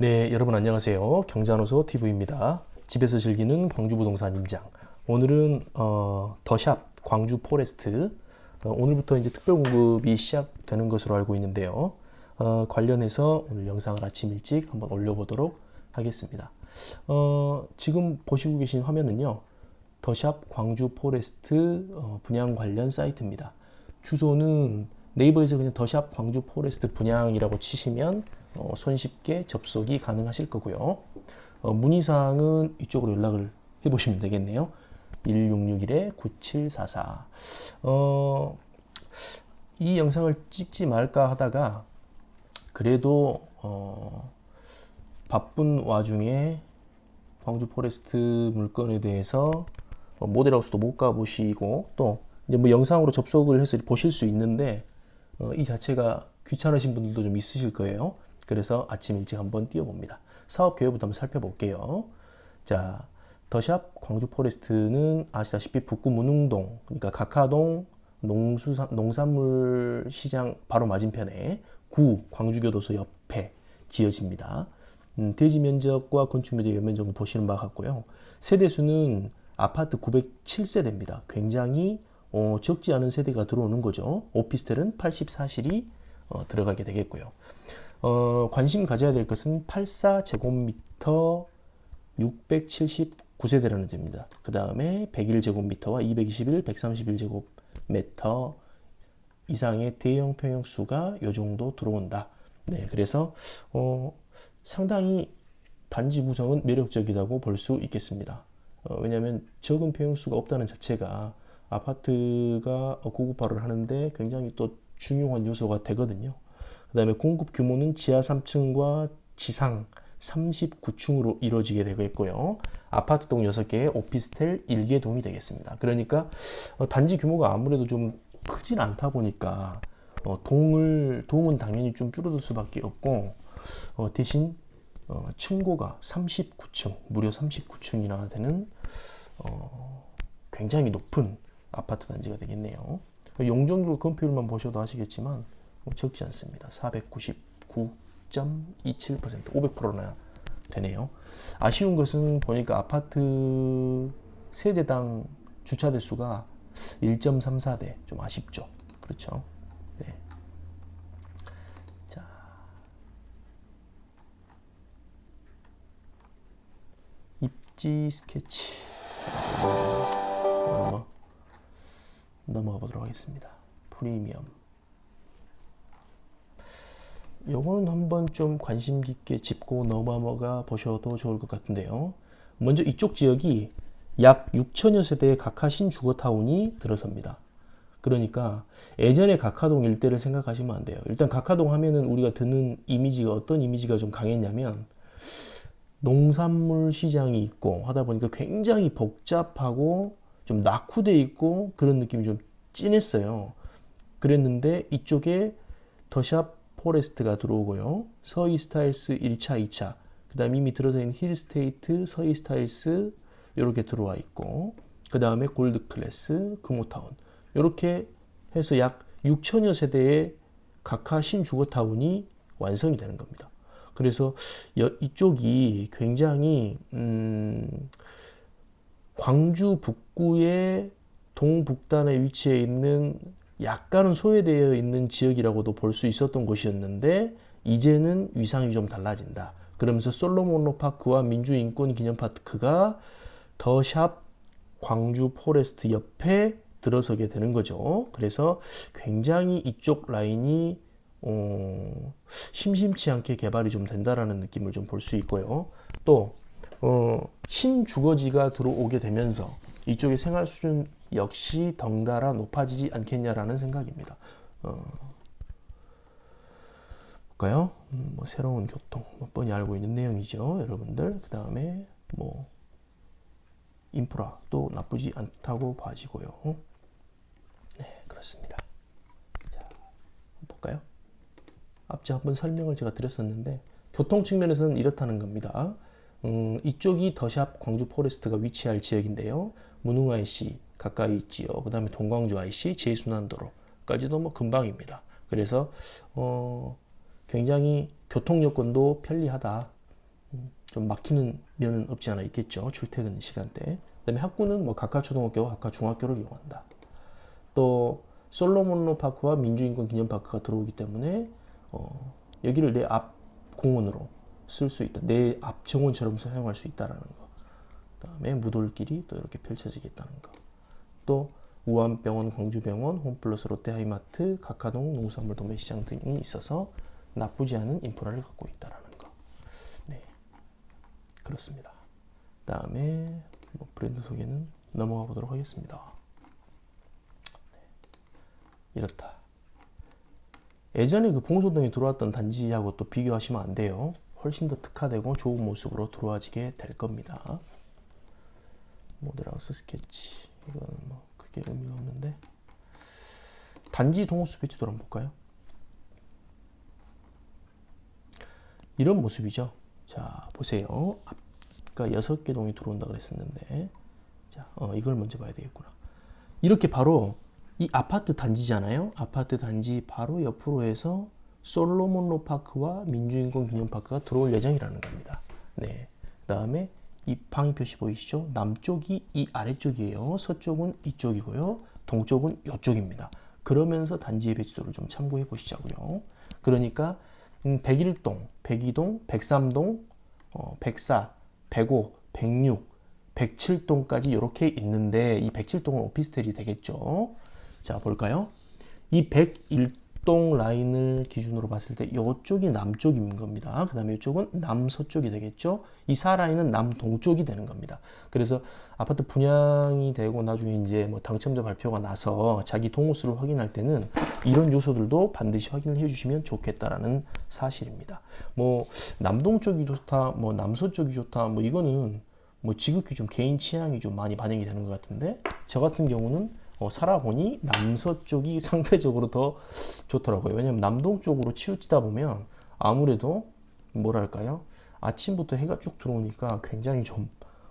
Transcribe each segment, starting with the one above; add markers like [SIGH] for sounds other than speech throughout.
네, 여러분 안녕하세요. 경자노소 TV입니다. 집에서 즐기는 광주 부동산 임장. 오늘은 어, 더샵 광주 포레스트 어, 오늘부터 이제 특별 공급이 시작되는 것으로 알고 있는데요. 어, 관련해서 오늘 영상을 아침 일찍 한번 올려보도록 하겠습니다. 어, 지금 보시고 계신 화면은요. 더샵 광주 포레스트 어, 분양 관련 사이트입니다. 주소는 네이버에서 그냥 더샵 광주 포레스트 분양이라고 치시면 어, 손쉽게 접속이 가능하실 거고요. 어, 문의사항은 이쪽으로 연락을 해보시면 되겠네요. 1661-9744. 어, 이 영상을 찍지 말까 하다가 그래도 어, 바쁜 와중에 광주 포레스트 물건에 대해서 어, 모델하우스도 못 가보시고 또 이제 뭐 영상으로 접속을 해서 보실 수 있는데 어, 이 자체가 귀찮으신 분들도 좀 있으실 거예요. 그래서 아침 일찍 한번 뛰어봅니다. 사업 계획부터 한번 살펴볼게요. 자, 더샵 광주 포레스트는 아시다시피 북구 문흥동, 그러니까 각하동 농수산, 농산물 시장 바로 맞은편에 구 광주교도소 옆에 지어집니다. 음, 대지 면적과 건축 면적, 연면적을 보시는 바와 같고요. 세대수는 아파트 907세대입니다. 굉장히 어, 적지 않은 세대가 들어오는 거죠. 오피스텔은 84실이 어, 들어가게 되겠고요. 어, 관심 가져야 될 것은 84제곱미터 679세대라는 점입니다. 그 다음에 101제곱미터와 221, 131제곱미터 이상의 대형 평형수가 요 정도 들어온다. 네, 그래서 어, 상당히 단지 구성은 매력적이라고 볼 수 있겠습니다. 어, 왜냐하면 적은 평형수가 없다는 자체가 아파트가 고급화를 하는데 굉장히 또 중요한 요소가 되거든요. 그 다음에 공급 규모는 지하 3층과 지상 39층으로 이루어지게 되고 있고요. 아파트 동 6개, 오피스텔 1개 동이 되겠습니다. 그러니까 어, 단지 규모가 아무래도 좀 크진 않다 보니까 어, 동을 동은 당연히 좀 줄어들 수밖에 없고 어, 대신 어, 층고가 39층, 무려 39층이나 되는 어, 굉장히 높은 아파트 단지가 되겠네요. 용적률 건폐율만 보셔도 아시겠지만 적지 않습니다. 499.27% 500%나 되네요. 아쉬운 것은 보니까 아파트 세대당 주차 대수가 1.34대 좀 아쉽죠. 그렇죠. 네. 자. 입지 스케치 넘어, 넘어가 보도록 하겠습니다. 프리미엄 요거는 한번 좀 관심 깊게 짚고 넘어가 보셔도 좋을 것 같은데요. 먼저 이쪽 지역이 약 6천여 세대의 각하신 주거타운이 들어섭니다. 그러니까 예전에 각하동 일대를 생각하시면 안 돼요. 일단 각하동 하면은 우리가 듣는 이미지가 어떤 이미지가 좀 강했냐면 농산물 시장이 있고 하다 보니까 굉장히 복잡하고 좀 낙후돼 있고 그런 느낌이 좀 진했어요. 그랬는데 이쪽에 더샵 포레스트가 들어오고요. 서이 스타일스 1차, 2차. 그 다음 이미 들어서 있는 힐 스테이트, 서이 스타일스 이렇게 들어와 있고 그 다음에 골드 클래스, 금호타운 이렇게 해서 약 6천여 세대의 각하 신주거타운이 완성이 되는 겁니다. 그래서 이쪽이 굉장히 음, 광주 북구의 동북단에 위치해 있는 약간은 소외되어 있는 지역이라고도 볼 수 있었던 곳이었는데 이제는 위상이 좀 달라진다. 그러면서 솔로몬로 파크와 민주인권 기념 파크가 더 샵 광주 포레스트 옆에 들어서게 되는 거죠. 그래서 굉장히 이쪽 라인이 어, 심심치 않게 개발이 좀 된다라는 느낌을 좀 볼 수 있고요. 또 어, 신주거지가 들어오게 되면서 이쪽의 생활 수준 역시 덩달아 높아지지 않겠냐라는 생각입니다. 어, 볼까요? 음, 뭐 새로운 교통, 뭐 뻔히 알고 있는 내용이죠, 여러분들. 그 다음에 뭐 인프라도 나쁘지 않다고 봐지고요. 네, 그렇습니다. 자, 볼까요? 앞서 한번 설명을 제가 드렸었는데 교통 측면에서는 이렇다는 겁니다. 음, 이쪽이 더샵 광주 포레스트가 위치할 지역인데요. 문흥 IC 가까이 있지요. 그 다음에 동광주 IC 제순환도로까지도 뭐 금방입니다. 그래서 어, 굉장히 교통 여건도 편리하다. 음, 좀 막히는 면은 없지 않아 있겠죠. 출퇴근 시간대. 그다음에 학구는 뭐 각하 초등학교와 각하 중학교를 이용한다. 또 솔로몬로 파크와 민주인권 기념 파크가 들어오기 때문에 어, 여기를 내 앞 공원으로 쓸 수 있다. 내 앞 정원처럼 사용할 수 있다라는 거. 그다음에 무돌길이 또 이렇게 펼쳐지겠다는 거. 또 우암병원, 광주병원, 홈플러스 롯데하이마트, 각하동 농수산물 도매시장 등이 있어서 나쁘지 않은 인프라를 갖고 있다라는 거. 네, 그렇습니다. 다음에 뭐 브랜드 소개는 넘어가 보도록 하겠습니다. 네, 이렇다. 예전에 그 봉소동에 들어왔던 단지하고 또 비교하시면 안 돼요. 훨씬 더 특화되고 좋은 모습으로 들어와지게 될 겁니다. 모델하우스 스케치 이거는 뭐 크게 의미가 없는데 단지 동호수 배치도 한번 볼까요? 이런 모습이죠. 자 보세요. 아까 여섯 개 동이 들어온다 그랬었는데 자 어, 이걸 먼저 봐야 되겠구나. 이렇게 바로 이 아파트 단지잖아요. 아파트 단지 바로 옆으로 해서 솔로몬로 파크와 민주인권 기념파크가 들어올 예정이라는 겁니다. 네. 그 다음에 이 방위 표시 보이시죠? 남쪽이 이 아래쪽이에요. 서쪽은 이쪽이고요. 동쪽은 이쪽입니다. 그러면서 단지의 배치도를 좀 참고해 보시자고요. 그러니까 음, 101동, 102동, 103동, 어, 104, 105, 106, 107동까지 이렇게 있는데 이 107동은 오피스텔이 되겠죠. 자 볼까요? 이 101 동 라인을 기준으로 봤을 때 이쪽이 남쪽인 겁니다. 그 다음에 이쪽은 남서쪽이 되겠죠. 이 4라인은 남동쪽이 되는 겁니다. 그래서 아파트 분양이 되고 나중에 이제 뭐 당첨자 발표가 나서 자기 동호수를 확인할 때는 이런 요소들도 반드시 확인을 해주시면 좋겠다라는 사실입니다. 뭐 남동쪽이 좋다, 뭐 남서쪽이 좋다, 뭐 이거는 뭐 지극히 좀 개인 취향이 좀 많이 반영이 되는 것 같은데 저 같은 경우는 어, 살아보니 남서쪽이 [LAUGHS] 상대적으로 더 좋더라고요. 왜냐면 남동 쪽으로 치우치다 보면 아무래도 뭐랄까요? 아침부터 해가 쭉 들어오니까 굉장히 좀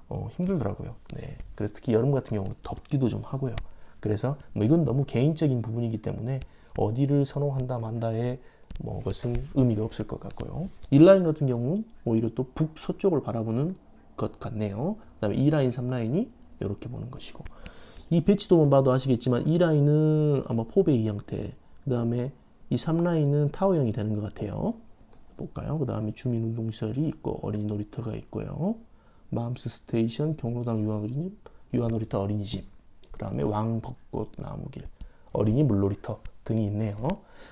어, 힘들더라고요. 네. 그래서 특히 여름 같은 경우 덥기도 좀 하고요. 그래서 뭐 이건 너무 개인적인 부분이기 때문에 어디를 선호한다 만다에 뭐 것은 의미가 없을 것 같고요. 1라인 같은 경우는 오히려 또 북서쪽을 바라보는 것 같네요. 그 다음에 2라인, 3라인이 이렇게 보는 것이고 이 배치도만 봐도 아시겠지만 이 라인은 아마 포베이 형태 그 다음에 이 3라인은 타워형이 되는 것 같아요. 볼까요? 그 다음에 주민운동시설이 있고 어린이 놀이터가 있고요. 맘스 스테이션 경로당 유아어린이 유아놀이터 어린이집 그 다음에 왕벚꽃 나무길 어린이 물놀이터 등이 있네요.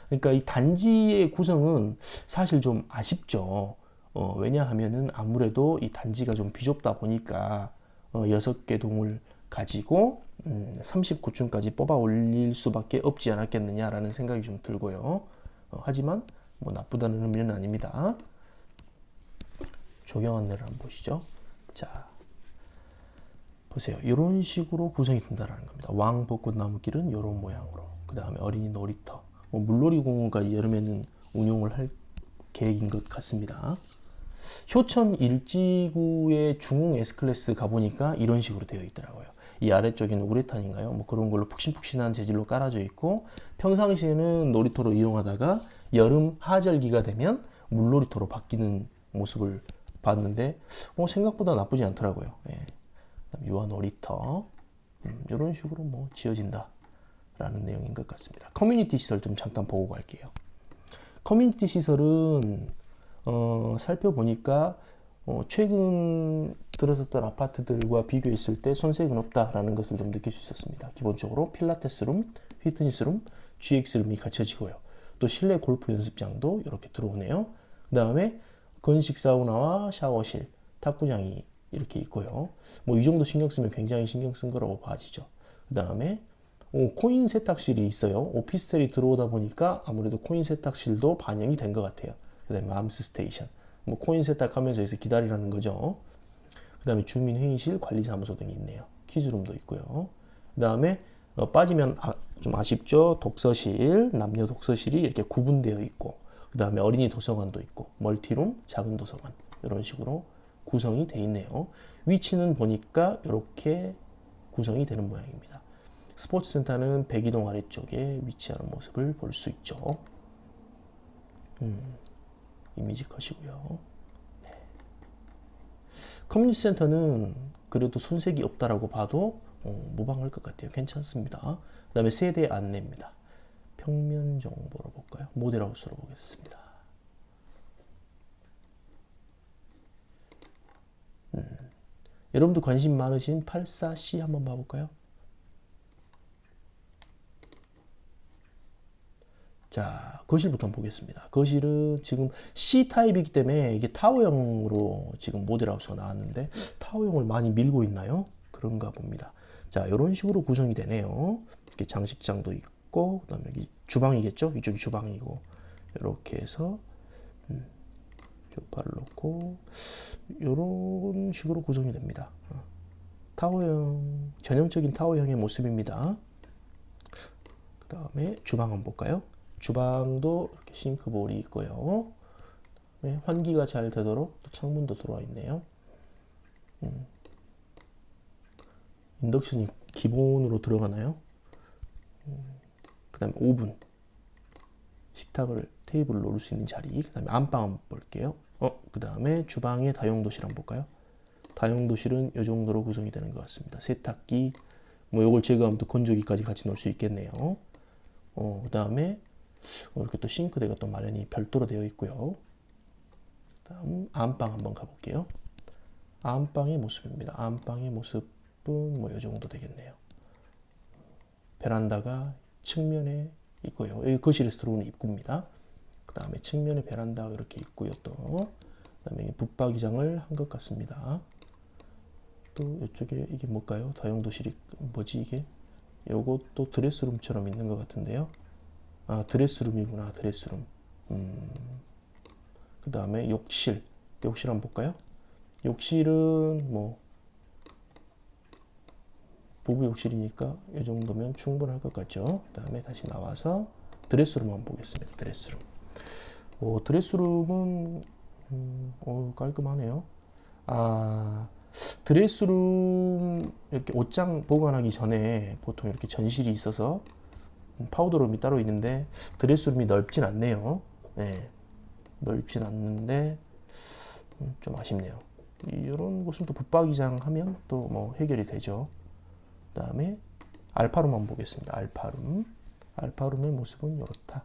그러니까 이 단지의 구성은 사실 좀 아쉽죠. 어, 왜냐하면은 아무래도 이 단지가 좀 비좁다 보니까 어, 6개 동을 가지고 음, 39층까지 뽑아 올릴 수밖에 없지 않았겠느냐라는 생각이 좀 들고요. 어, 하지만 뭐 나쁘다는 의미는 아닙니다. 조경 안내를 한번 보시죠. 자, 보세요. 이런 식으로 구성이 된다는 겁니다. 왕 벚꽃 나무길은 이런 모양으로. 그 다음에 어린이 놀이터. 뭐 물놀이 공원과 여름에는 운용을 할 계획인 것 같습니다. 효천 일지구의 중흥 S클래스 가보니까 이런 식으로 되어 있더라고요. 이 아래쪽에는 우레탄인가요? 뭐 그런 걸로 푹신푹신한 재질로 깔아져 있고 평상시에는 놀이터로 이용하다가 여름 하절기가 되면 물놀이터로 바뀌는 모습을 봤는데 어, 생각보다 나쁘지 않더라고요. 예. 유아 놀이터 음, 이런 식으로 뭐 지어진다 라는 내용인 것 같습니다. 커뮤니티 시설 좀 잠깐 보고 갈게요. 커뮤니티 시설은 어, 살펴보니까 어, 최근 들어섰던 아파트들과 비교했을 때 손색은 없다라는 것을 좀 느낄 수 있었습니다. 기본적으로 필라테스룸, 피트니스룸, GX룸이 갖춰지고요. 또 실내 골프 연습장도 이렇게 들어오네요. 그 다음에 건식 사우나와 샤워실, 탁구장이 이렇게 있고요. 뭐 이 정도 신경 쓰면 굉장히 신경 쓴 거라고 봐지죠. 그 다음에 코인 세탁실이 있어요. 오피스텔이 들어오다 보니까 아무래도 코인 세탁실도 반영이 된 것 같아요. 그 다음에 맘스 스테이션. 뭐 코인 세탁하면서 기다리라는 거죠. 그 다음에 주민회의실, 관리사무소 등이 있네요. 퀴즈룸도 있고요. 그 다음에 어, 빠지면 아, 좀 아쉽죠. 독서실, 남녀 독서실이 이렇게 구분되어 있고 그 다음에 어린이 도서관도 있고 멀티룸, 작은 도서관 이런 식으로 구성이 되어 있네요. 위치는 보니까 이렇게 구성이 되는 모양입니다. 스포츠 센터는 백이동 아래쪽에 위치하는 모습을 볼 수 있죠. 음. 이미지 컷이고요. 네. 커뮤니티 센터는 그래도 손색이 없다라고 봐도 어, 무방할 것 같아요. 괜찮습니다. 그 다음에 세대 안내입니다. 평면 정보로 볼까요? 모델하우스로 보겠습니다. 음. 여러분도 관심 많으신 84C 한번 봐볼까요? 자, 거실부터 보겠습니다. 거실은 지금 C 타입이기 때문에 이게 타워형으로 지금 모델하우스가 나왔는데 타워형을 많이 밀고 있나요? 그런가 봅니다. 자, 이런 식으로 구성이 되네요. 이렇게 장식장도 있고, 그다음에 여기 주방이겠죠? 이쪽이 주방이고, 이렇게 해서 음, 소파를 놓고 이런 식으로 구성이 됩니다. 어. 타워형 전형적인 타워형의 모습입니다. 그 다음에 주방 한번 볼까요? 주방도 이렇게 싱크볼이 있고요. 네, 환기가 잘 되도록 또 창문도 들어와 있네요. 음. 인덕션이 기본으로 들어가나요? 음. 그 다음에 오븐. 식탁을 테이블을 놓을 수 있는 자리. 그 다음에 안방 한번 볼게요. 어, 그 다음에 주방의 다용도실 한번 볼까요? 다용도실은 이 정도로 구성이 되는 것 같습니다. 세탁기, 뭐 요걸 제거하면 또 건조기까지 같이 놓을 수 있겠네요. 어, 그 다음에 어, 이렇게 또 싱크대가 또 마련이 별도로 되어 있고요. 다음 안방 한번 가볼게요. 안방의 모습입니다. 안방의 모습은 뭐 이 정도 되겠네요. 베란다가 측면에 있고요. 여기 거실에서 들어오는 입구입니다. 그 다음에 측면에 베란다가 이렇게 있고요. 또 그 다음에 붙박이장을 한 것 같습니다. 또 이쪽에 이게 뭘까요? 다용도실이 뭐지 이게? 요것도 드레스룸처럼 있는 것 같은데요. 아 드레스룸이구나 드레스룸. 음. 그 다음에 욕실. 욕실 한번 볼까요? 욕실은 뭐 부부 욕실이니까 이 정도면 충분할 것 같죠. 그 다음에 다시 나와서 드레스룸 한번 보겠습니다. 드레스룸. 오, 드레스룸은 음, 어, 깔끔하네요. 아 드레스룸 이렇게 옷장 보관하기 전에 보통 이렇게 전실이 있어서 파우더룸이 따로 있는데 드레스룸이 넓진 않네요. 네, 넓진 않는데 음, 좀 아쉽네요. 이런 곳은 또 붙박이장 하면 또 뭐 해결이 되죠. 그 다음에 알파룸 한번 보겠습니다. 알파룸. 알파룸의 모습은 이렇다.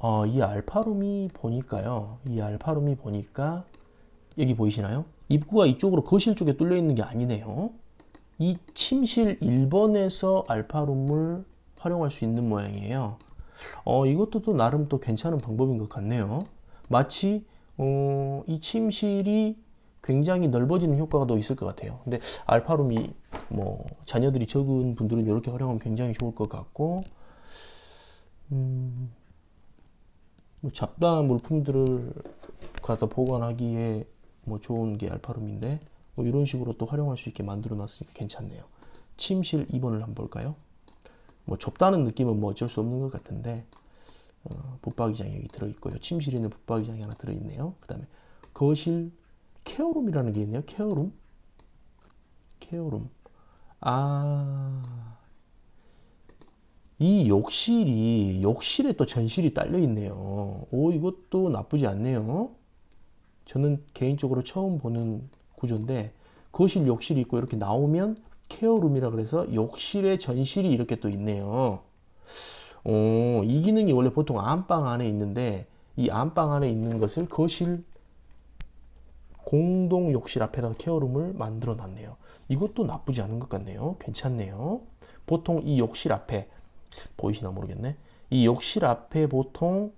어, 이 알파룸이 보니까요. 이 알파룸이 보니까 여기 보이시나요? 입구가 이쪽으로 거실 쪽에 뚫려 있는 게 아니네요. 이 침실 1번에서 알파룸을 활용할 수 있는 모양이에요. 어, 이것도 또 나름 또 괜찮은 방법인 것 같네요. 마치 어, 이 침실이 굉장히 넓어지는 효과가 더 있을 것 같아요. 근데 알파룸이 뭐 자녀들이 적은 분들은 이렇게 활용하면 굉장히 좋을 것 같고, 음, 뭐 잡다한 물품들을 갖다 보관하기에 뭐 좋은 게 알파룸인데 뭐 이런 식으로 또 활용할 수 있게 만들어 놨으니까 괜찮네요. 침실 2번을 한번 볼까요? 뭐 좁다는 느낌은 뭐 어쩔 수 없는 것 같은데 어, 붙박이장이 여기 들어있고요. 침실에 있는 붙박이장이 하나 들어있네요. 그 다음에 거실 케어룸이라는 게 있네요. 케어룸. 케어룸. 아. 이 욕실이, 욕실에 또 전실이 딸려 있네요. 오, 이것도 나쁘지 않네요. 저는 개인적으로 처음 보는 구조인데, 거실 욕실이 있고 이렇게 나오면 케어룸이라 그래서 욕실에 전실이 이렇게 또 있네요. 오, 이 기능이 원래 보통 안방 안에 있는데, 이 안방 안에 있는 것을 거실 공동 욕실 앞에다가 케어룸을 만들어 놨네요. 이것도 나쁘지 않은 것 같네요. 괜찮네요. 보통 이 욕실 앞에 보이시나 모르겠네. 이 욕실 앞에 보통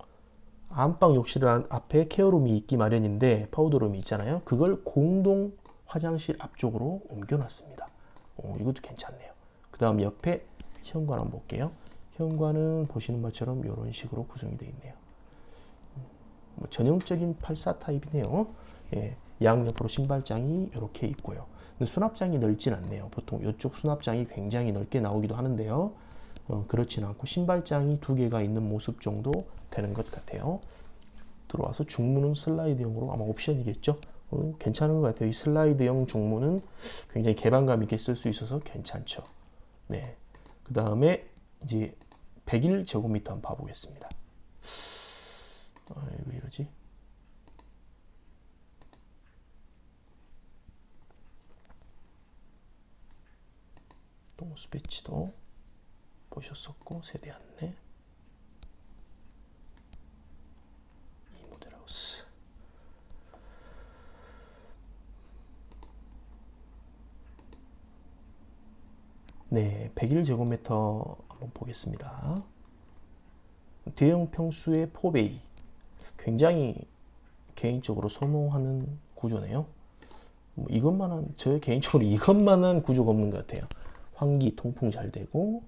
안방 욕실 앞에 케어룸이 있기 마련인데 파우더룸이 있잖아요. 그걸 공동 화장실 앞쪽으로 옮겨놨습니다. 오, 이것도 괜찮네요. 그 다음 옆에 현관 한번 볼게요. 현관은 보시는 것처럼 이런 식으로 구성이 되어 있네요. 뭐 전형적인 84 타입이네요. 예, 양옆으로 신발장이 이렇게 있고요. 수납장이 넓진 않네요. 보통 이쪽 수납장이 굉장히 넓게 나오기도 하는데요. 어, 그렇진 않고 신발장이 두 개가 있는 모습 정도 되는 것 같아요. 들어와서 중문은 슬라이드형으로 아마 옵션이겠죠. 어, 괜찮은 것 같아요. 이 슬라이드형 중문은 굉장히 개방감 있게 쓸 수 있어서 괜찮죠. 네. 그 다음에 이제 101제곱미터 한번 봐보겠습니다. 아, 왜 이러지? 동수 배치도 보셨었고 세대 안내 이 모델하우스 네, 101제곱미터 한번 보겠습니다. 대형 평수의 포베이 굉장히 개인적으로 선호하는 구조네요. 뭐 이것만한 저 개인적으로 [LAUGHS] 이것만한 구조가 없는 것 같아요. 환기 통풍 잘 되고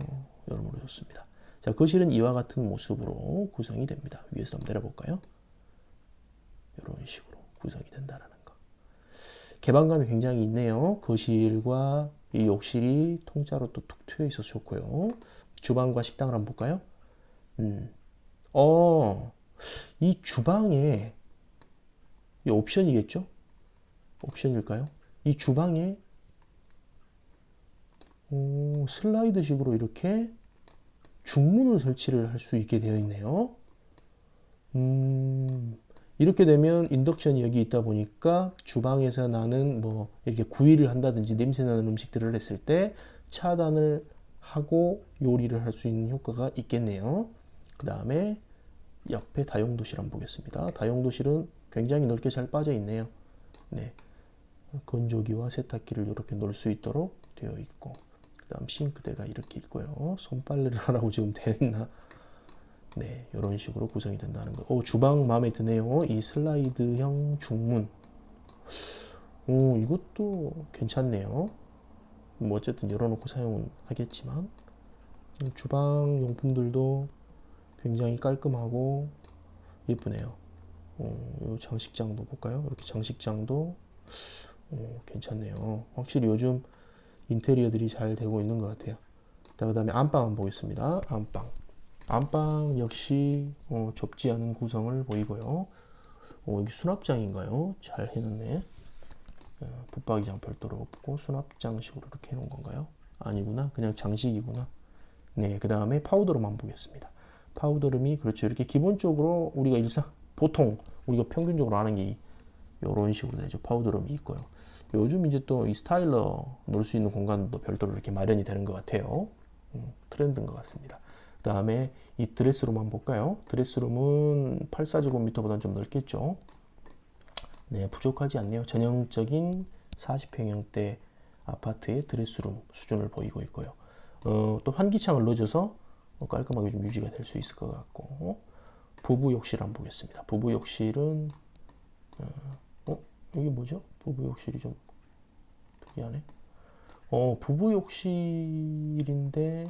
어, 여러모로 좋습니다. 자 거실은 이와 같은 모습으로 구성이 됩니다. 위에서 한번 내려볼까요? 이런 식으로 구성이 된다라는 거. 개방감이 굉장히 있네요. 거실과 이 욕실이 통짜로 또 툭 트여 있어서 좋고요. 주방과 식당을 한번 볼까요? 음. 어, 이 주방에, 이 옵션이겠죠? 옵션일까요? 이 주방에, 오, 슬라이드식으로 이렇게 중문을 설치를 할 수 있게 되어 있네요. 음, 이렇게 되면 인덕션이 여기 있다 보니까 주방에서 나는 뭐 이렇게 구이를 한다든지 냄새 나는 음식들을 했을 때 차단을 하고 요리를 할 수 있는 효과가 있겠네요. 그 다음에 옆에 다용도실 한번 보겠습니다. 다용도실은 굉장히 넓게 잘 빠져 있네요. 네. 건조기와 세탁기를 이렇게 놓을 수 있도록 되어 있고 그 다음 싱크대가 이렇게 있고요. 손빨래를 [LAUGHS] 하라고 지금 있나? 네, 이런 식으로 구성이 된다는 거. 오, 주방 마음에 드네요. 이 슬라이드형 중문. 오, 이것도 괜찮네요. 뭐 어쨌든 열어놓고 사용은 하겠지만 주방 용품들도 굉장히 깔끔하고 예쁘네요. 어, 이 장식장도 볼까요? 이렇게 장식장도 어, 괜찮네요. 확실히 요즘 인테리어들이 잘 되고 있는 것 같아요. 그 다음에 안방 한번 보겠습니다. 안방. 안방 역시 어, 좁지 않은 구성을 보이고요. 어, 여기 수납장인가요? 잘 해놨네. 어, 붙박이장 별도로 없고 수납장식으로 이렇게 해놓은 건가요? 아니구나. 그냥 장식이구나. 네, 그 다음에 파우더룸만 보겠습니다. 파우더룸이 그렇죠. 이렇게 기본적으로 우리가 일상 보통 우리가 평균적으로 아는 게 이런 식으로 되죠. 파우더룸이 있고요. 요즘 이제 또 이 스타일러 놓을 수 있는 공간도 별도로 이렇게 마련이 되는 것 같아요. 음, 트렌드인 것 같습니다. 그 다음에 이 드레스룸 한번 볼까요? 드레스룸은 84제곱미터보다는 좀 넓겠죠. 네, 부족하지 않네요. 전형적인 40평형대 아파트의 드레스룸 수준을 보이고 있고요. 어, 또 환기창을 넣어줘서 깔끔하게 좀 유지가 될 수 있을 것 같고 부부 욕실 한번 보겠습니다. 부부 욕실은 어, 어 여기 뭐죠? 부부 욕실이 좀 특이하네. 어 부부 욕실인데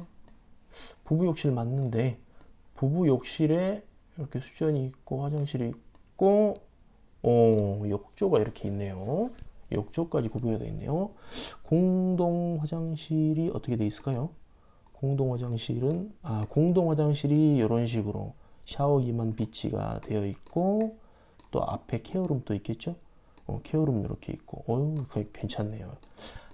부부 욕실 맞는데 부부 욕실에 이렇게 수전이 있고 화장실이 있고 어 욕조가 이렇게 있네요. 욕조까지 구비가 되어 있네요. 공동 화장실이 어떻게 되어 있을까요? 공동 화장실은 아 공동 화장실이 이런 식으로 샤워기만 비치가 되어 있고 또 앞에 케어룸도 있겠죠. 어, 케어룸 이렇게 있고 어유 괜찮네요.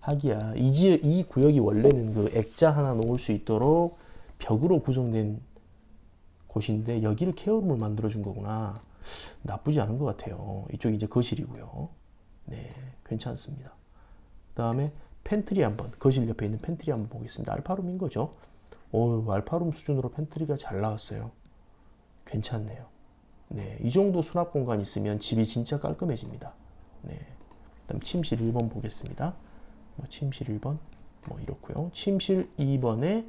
하기야 이 지역 이 구역이 원래는 그 액자 하나 놓을 수 있도록 벽으로 구성된 곳인데 여기를 케어룸을 만들어 준 거구나. 나쁘지 않은 것 같아요. 이쪽이 이제 거실이고요. 네, 괜찮습니다. 그 다음에 팬트리 한번 거실 옆에 있는 팬트리 한번 보겠습니다. 알파룸인 거죠. 오, 알파룸 수준으로 팬트리가 잘 나왔어요. 괜찮네요. 네, 이 정도 수납 공간 있으면 집이 진짜 깔끔해집니다. 네. 그다음 침실 1번 보겠습니다. 뭐 침실 1번 뭐 이렇고요. 침실 2번에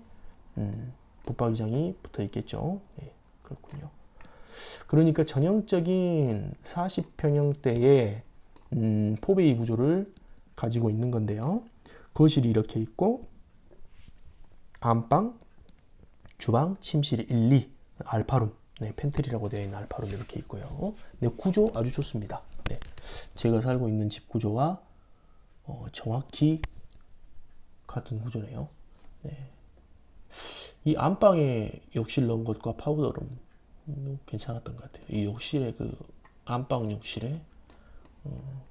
음, 붙박이장이 붙어 있겠죠. 네, 그렇군요. 그러니까 전형적인 40평형대의 음, 포베이 구조를 가지고 있는 건데요. 거실이 이렇게 있고 안방, 주방, 침실 1, 2, 알파룸, 네, 팬트리라고 되어 있는 알파룸 이렇게 있고요. 네, 구조 아주 좋습니다. 네, 제가 살고 있는 집 구조와 어, 정확히 같은 구조네요. 네. 이 안방에 욕실 넣은 것과 파우더룸 음, 괜찮았던 것 같아요. 이 욕실에 그 안방 욕실에 어,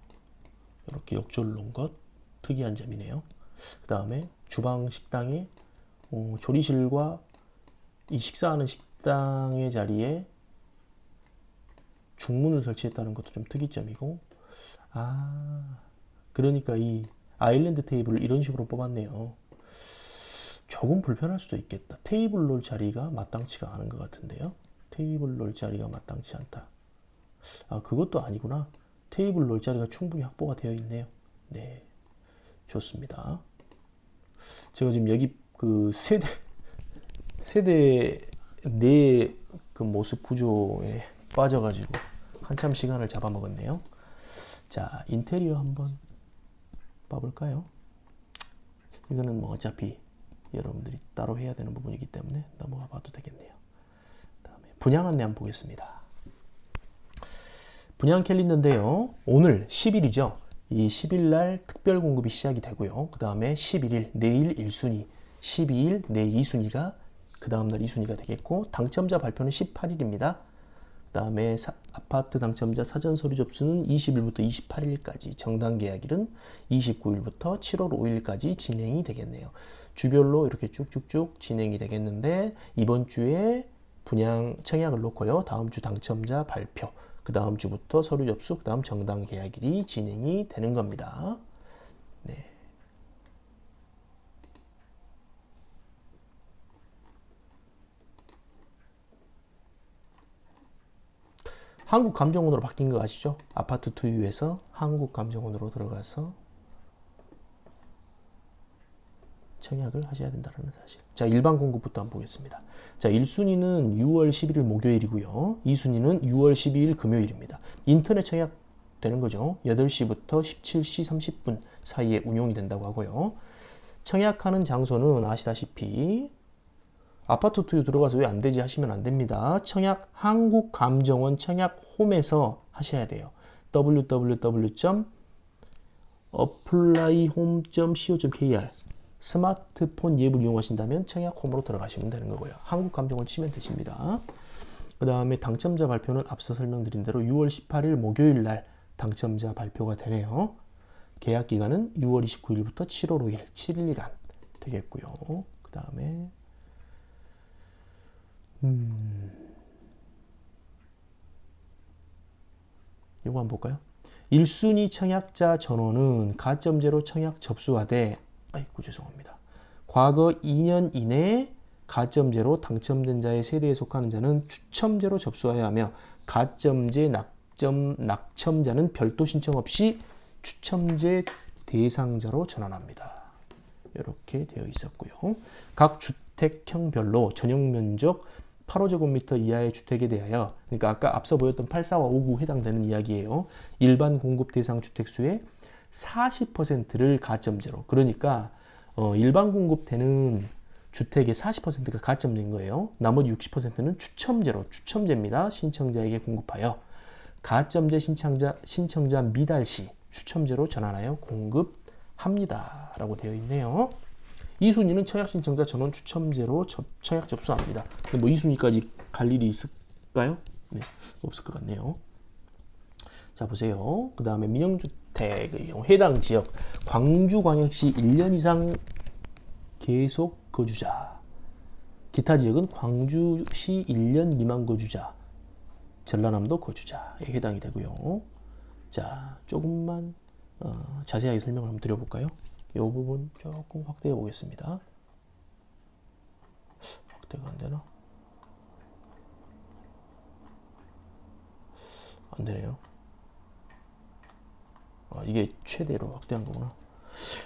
이렇게 욕조를 놓은 것 특이한 점이네요. 그 다음에 주방 식당에 어, 조리실과 이 식사하는 식당의 자리에 중문을 설치했다는 것도 좀 특이점이고 아 그러니까 이 아일랜드 테이블을 이런 식으로 뽑았네요. 조금 불편할 수도 있겠다. 테이블 놓을 자리가 마땅치가 않은 것 같은데요. 테이블 놓을 자리가 마땅치 않다. 아 그것도 아니구나. 테이블 놓을 자리가 충분히 확보가 되어 있네요. 네, 좋습니다. 제가 지금 여기 그 세대 세대 내 그 모습 구조에 빠져가지고 한참 시간을 잡아먹었네요. 자, 인테리어 한번 봐볼까요? 이거는 뭐 어차피 여러분들이 따로 해야 되는 부분이기 때문에 넘어가 봐도 되겠네요. 다음에 분양 안내 한번 보겠습니다. 분양 캘린더인데요. 오늘 10일이죠. 이 10일 날 특별 공급이 시작이 되고요. 그 다음에 11일 내일 1순위, 12일 내일 2순위가 그 다음 날 2순위가 되겠고 당첨자 발표는 18일입니다. 그 다음에 아파트 당첨자 사전 서류 접수는 20일부터 28일까지, 정당 계약일은 29일부터 7월 5일까지 진행이 되겠네요. 주별로 이렇게 쭉쭉쭉 진행이 되겠는데 이번 주에 분양 청약을 놓고요. 다음 주 당첨자 발표, 그 다음 주부터 서류 접수, 그 다음 정당 계약일이 진행이 되는 겁니다. 네. 한국감정원으로 바뀐 거 아시죠? 아파트 투유에서 한국감정원으로 들어가서 청약을 하셔야 된다는 사실. 자, 일반 공급부터 한번 보겠습니다. 자, 1순위는 6월 11일 목요일이고요. 2순위는 6월 12일 금요일입니다. 인터넷 청약 되는 거죠. 8시부터 17시 30분 사이에 운용이 된다고 하고요. 청약하는 장소는 아시다시피 아파트 투유 들어가서 왜 안 되지 하시면 안 됩니다. 청약 한국감정원 청약 홈에서 하셔야 돼요. www.applyhome.co.kr 스마트폰 앱을 이용하신다면 청약 홈으로 들어가시면 되는 거고요. 한국감정원 치면 되십니다. 그 다음에 당첨자 발표는 앞서 설명드린 대로 6월 18일 목요일 날 당첨자 발표가 되네요. 계약 기간은 6월 29일부터 7월 5일, 7일간 되겠고요. 그 다음에 음. 이거 한번 볼까요? 1순위 청약자 전원은 가점제로 청약 접수하되 아이고 죄송합니다. 과거 2년 이내 가점제로 당첨된 자의 세대에 속하는 자는 추첨제로 접수하여야 하며 가점제 낙점 낙첨자는 별도 신청 없이 추첨제 대상자로 전환합니다. 이렇게 되어 있었고요. 각 주택형별로 전용 면적 8호제곱미터 이하의 주택에 대하여 그러니까 아까 앞서 보였던 84와 59 해당되는 이야기예요. 일반 공급 대상 주택 수의 40%를 가점제로 그러니까 어, 일반 공급되는 주택의 40%가 가점제인 거예요. 나머지 60%는 추첨제로 추첨제입니다. 신청자에게 공급하여 가점제 신청자 신청자 미달 시 추첨제로 전환하여 공급합니다라고 되어 있네요. 이순위는 청약 신청자 전원 추첨제로 접, 청약 접수합니다. 근데 뭐 이순위까지 갈 일이 있을까요? 네, 없을 것 같네요. 자 보세요. 그 다음에 민영주택의 경우 해당 지역 광주광역시 1년 이상 계속 거주자 기타 지역은 광주시 1년 미만 거주자 전라남도 거주자에 해당이 되고요. 자 조금만 어, 자세하게 설명을 한번 드려볼까요? 이 부분 조금 확대해 보겠습니다. 확대가 안 되나? 안 되네요. 아, 이게 최대로 확대한 거구나.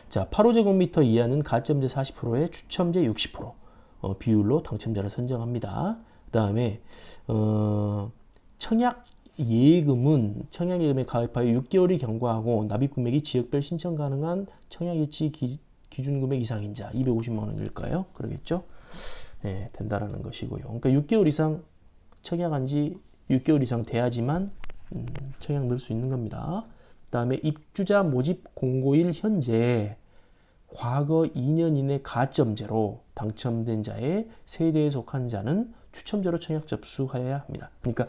자, 8호제곱미터 이하는 가점제 40%에 추첨제 60% 어, 비율로 당첨자를 선정합니다. 그 다음에 어, 청약 예금은 청약예금에 가입하여 6개월이 경과하고 납입금액이 지역별 신청 가능한 청약일치 기, 준금액 이상인 자 250만 원일까요? 그러겠죠? 예, 된다라는 것이고요. 그러니까 6개월 이상 청약한 지 6개월 이상 돼야지만 음, 청약 넣을 수 있는 겁니다. 다음에 입주자 모집 공고일 현재 과거 2년 이내 가점제로 당첨된 자의 세대에 속한 자는 추첨제로 청약 접수하여야 합니다. 그러니까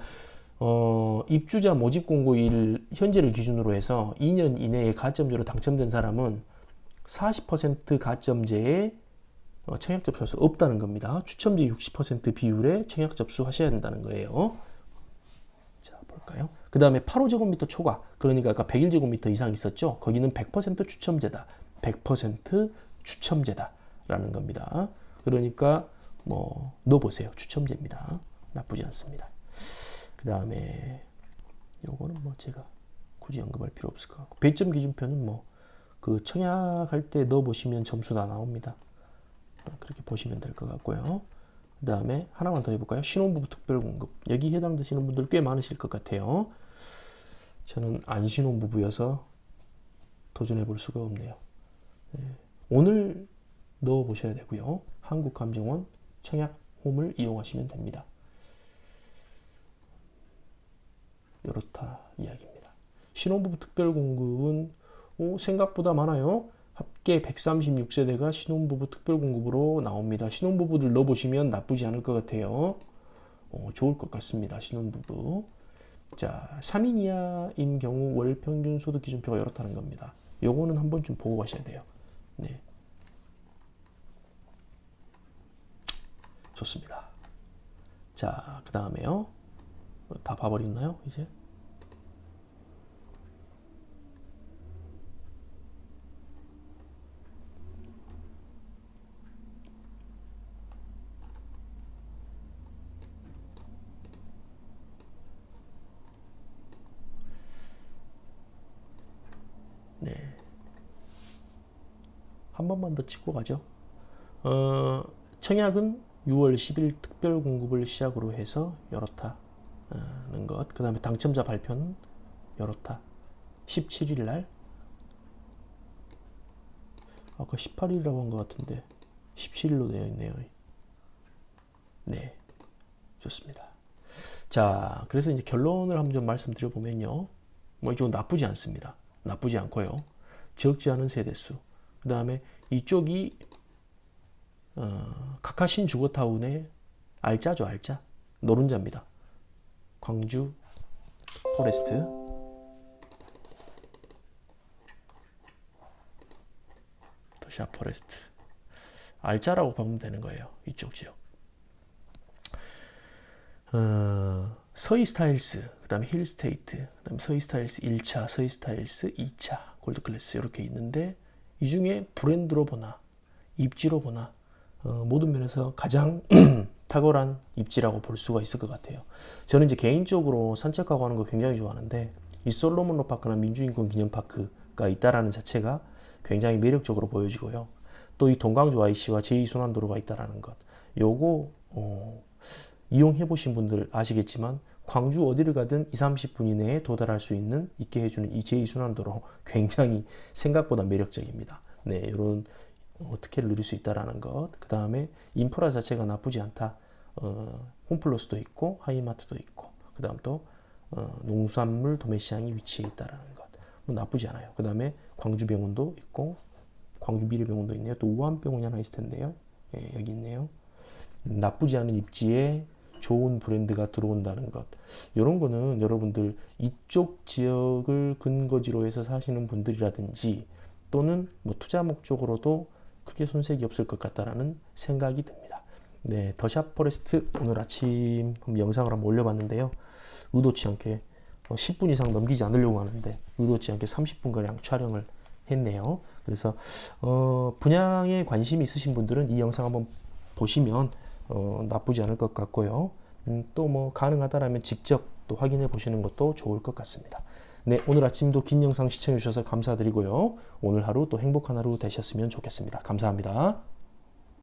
어, 입주자 모집 공고 일 현재를 기준으로 해서 2년 이내에 가점제로 당첨된 사람은 40% 가점제에 어, 청약 접수할 수 없다는 겁니다. 추첨제 60% 비율에 청약 접수하셔야 된다는 거예요. 자, 볼까요? 그그 다음에 8호 제곱미터 초과 그러니까 아까 101제곱미터 이상 있었죠. 거기는 100% 추첨제다. 100% 추첨제다 라는 겁니다. 그러니까 뭐 넣어보세요. 추첨제입니다. 나쁘지 않습니다. 그 다음에 요거는 뭐 제가 굳이 언급할 필요 없을 것 같고 배점 기준표는 뭐 그 청약할 때 넣어보시면 점수 다 나옵니다. 그렇게 보시면 될 것 같고요. 그 다음에 하나만 더 해볼까요? 신혼부부 특별공급. 여기 해당되시는 분들 꽤 많으실 것 같아요. 저는 안 신혼부부여서 도전해 볼 수가 없네요. 네. 오늘 넣어 보셔야 되고요. 한국감정원 청약 홈을 이용하시면 됩니다. 이렇다 이야기입니다. 신혼부부 특별공급은 오, 생각보다 많아요. 합계 136세대가 신혼부부 특별공급으로 나옵니다. 신혼부부들 넣어보시면 나쁘지 않을 것 같아요. 어, 좋을 것 같습니다. 신혼부부. 자, 3인 이하인 경우 월 평균 소득 기준표가 이렇다는 겁니다. 요거는 한 번쯤 보고 가셔야 돼요. 네. 좋습니다. 자, 그 다음에요. 다 봐버렸나요? 이제? 네. 한 번만 더 찍고 가죠. 어, 청약은 6월 10일 특별 공급을 시작으로 해서 열었다 는 것. 그 다음에 당첨자 발표는 열었다. 17일 날. 아까 18일이라고 한 것 같은데 17일로 되어 있네요. 네, 좋습니다. 자, 그래서 이제 결론을 한번 좀 말씀드려 보면요, 뭐 이건 나쁘지 않습니다. 나쁘지 않고요. 적지 않은 세대수. 그 다음에 이쪽이 어, 카카신 주거타운의 알짜죠, 알짜. 노른자입니다. 광주 포레스트. 도시아 포레스트. 알짜라고 보면 되는 거예요. 이쪽 지역. 어, 서희 스타일스, 그 다음에 힐 스테이트, 그 다음에 서희 스타일스 1차, 서희 스타일스 2차, 골드 클래스 이렇게 있는데 이 중에 브랜드로 보나 입지로 보나 어, 모든 면에서 가장 [CLEARS THROAT] 탁월한 입지라고 볼 수가 있을 것 같아요. 저는 이제 개인적으로 산책하고 하는 거 굉장히 좋아하는데 이 솔로몬 로파크나 민주인권 기념파크가 있다라는 자체가 굉장히 매력적으로 보여지고요. 또 이 동강주 IC와 제2순환도로가 있다라는 것. 요거 어, 이용해 보신 분들 아시겠지만 광주 어디를 가든 2, 30분 이내에 도달할 수 있는 있게 해주는 이 제2순환도로 [LAUGHS] 굉장히 생각보다 매력적입니다. 네, 이런 어떻게 누릴 수 있다라는 것. 그 다음에 인프라 자체가 나쁘지 않다. 어, 홈플러스도 있고 하이마트도 있고 그 다음 또 어, 농산물 도매 시장이 위치해 있다라는 것. 뭐 나쁘지 않아요. 그 다음에 광주병원도 있고 광주 미래병원도 있네요. 또 우한병원이 하나 있을 텐데요. 예, 여기 있네요. 나쁘지 않은 입지에 좋은 브랜드가 들어온다는 것. 이런 거는 여러분들 이쪽 지역을 근거지로 해서 사시는 분들이라든지 또는 뭐 투자 목적으로도 크게 손색이 없을 것 같다라는 생각이 듭니다. 네, 더샵 포레스트 오늘 아침 영상을 한번 올려봤는데요. 의도치 않게 10분 뭐 이상 넘기지 않으려고 하는데 의도치 않게 30분가량 촬영을 했네요. 그래서 어, 분양에 관심이 있으신 분들은 이 영상 한번 보시면 어, 나쁘지 않을 것 같고요. 음, 또뭐 가능하다라면 직접 또 확인해 보시는 것도 좋을 것 같습니다. 네, 오늘 아침도 긴 영상 시청해 주셔서 감사드리고요. 오늘 하루 또 행복한 하루 되셨으면 좋겠습니다. 감사합니다.